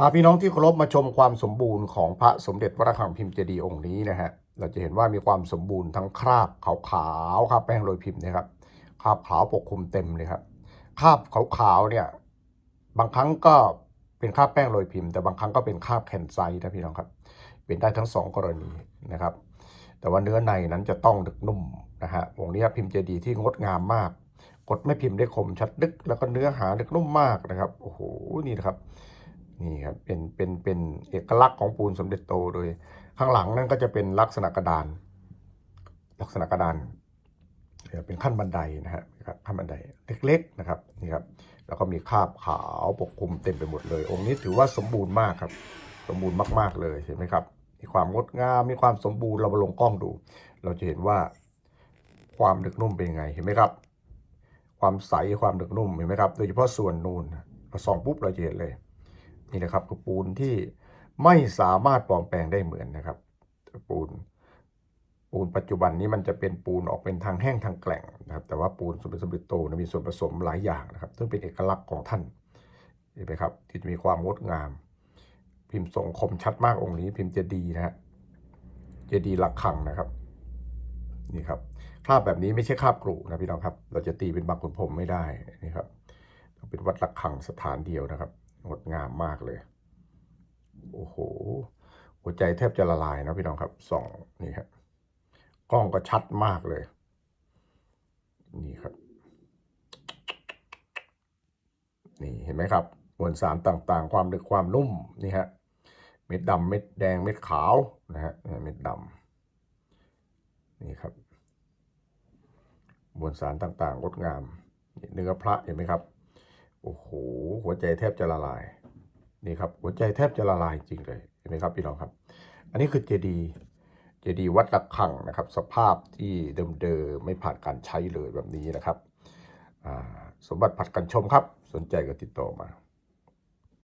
พาพี่น้องที่เคารพมาชมความสมบูรณ์ของพระสมเด็จพระคังพิมพ์เจดีย์องค์นี้นะฮะ เราจะเห็นว่ามีความสมบูรณ์ทั้งคราบขาวๆคราบแป้งโรยพิมพ์นะครับคราบขาวปกคลุมเต็มเลยครับคราบขาวๆเนี่ยบางครั้งก็เป็นคราบแป้งโรยพิมพ์ แต่บางครั้งก็เป็นคราบแคนไซต์นะพี่น้องครับ เป็นได้ทั้งสองกรณีนะครับ แต่ว่าเนื้อในนั้นจะต้องดึกนุ่มนะฮะองค์นี้พิมพ์เจดีย์ที่งดงามมาก กดไม่พิมพ์ได้คมชัดลึก แล้วก็เนื้อหาดึกนุ่มมากนะครับโอ้โหนี่นะครับ นี่ครับเป็นเป็นเป็นเอกลักษณ์ของปูนสมเด็จโตโดย ข้างหลังนั่นก็จะเป็นลักษณะกระดาน ลักษณะกระดานเป็นขั้นบันไดนะฮะครับขั้นบันไดเล็กๆนะครับนี่ครับแล้วก็มีคราบขาวปกคลุมเต็มไปหมดเลย องค์นี้ถือว่าสมบูรณ์มากครับ สมบูรณ์มากๆเลยเห็นไหมครับ มีความงดงามมีความสมบูรณ์เรามาลงกล้องดู เราจะเห็นว่าความดึกนุ่มเป็นยังไงเห็นไหมครับ ความใสความดึกนุ่มเห็นไหมครับโดยเฉพาะส่วนนูนเราส่องปุ๊บเราจะเห็นเลย นี่นะครับคือปูนที่ไม่สามารถปลอมแปลงได้เหมือนนะครับ ปูน ปูนปัจจุบันนี้มันจะเป็นปูนออกเป็นทางแห้งทางแกร่งนะครับ แต่ว่าปูนสมเด็จสมเด็จโตนะมีส่วนผสมหลายอย่างนะครับ ซึ่งเป็นเอกลักษณ์ของท่านเห็นไหมครับ ที่จะมีความงดงาม พิมพ์ทรงคมชัดมากองค์นี้ พิมพ์เจดีนะฮะเจดีหลักขังนะครับนี่ครับคราบแบบนี้ไม่ใช่คราบกรุนะพี่น้องครับ เราจะตีเป็นบางขุนพรมไม่ได้นี่ครับต้องเป็นวัดหลักขังสถานเดียวนะครับ งดงามมากเลย โอ้โห หัวใจแทบจะละลายนะพี่น้องครับส่องนี่ครับกล้องก็ชัดมากเลย นี่ครับ นี่เห็นไหมครับมวลสารต่างๆ ความลึกความนุ่มนี่ฮะเม็ดดำเม็ดแดงเม็ดขาวนะฮะเม็ดดำนี่ครับมวลสารต่างๆงดงามนี่เนื้อพระเห็นไหมครับ โอ้โหหัวใจแทบจะละลายนี่ครับหัวใจแทบจะละลายจริงเลยเห็นไหมครับพี่น้องครับ อันนี้คือเจดีย์เจดีย์วัดระฆังนะครับ สภาพที่เดิมๆไม่ผ่านการใช้เลยแบบนี้นะครับสมบัติผัดกันชมครับ สนใจก็ติดต่อมา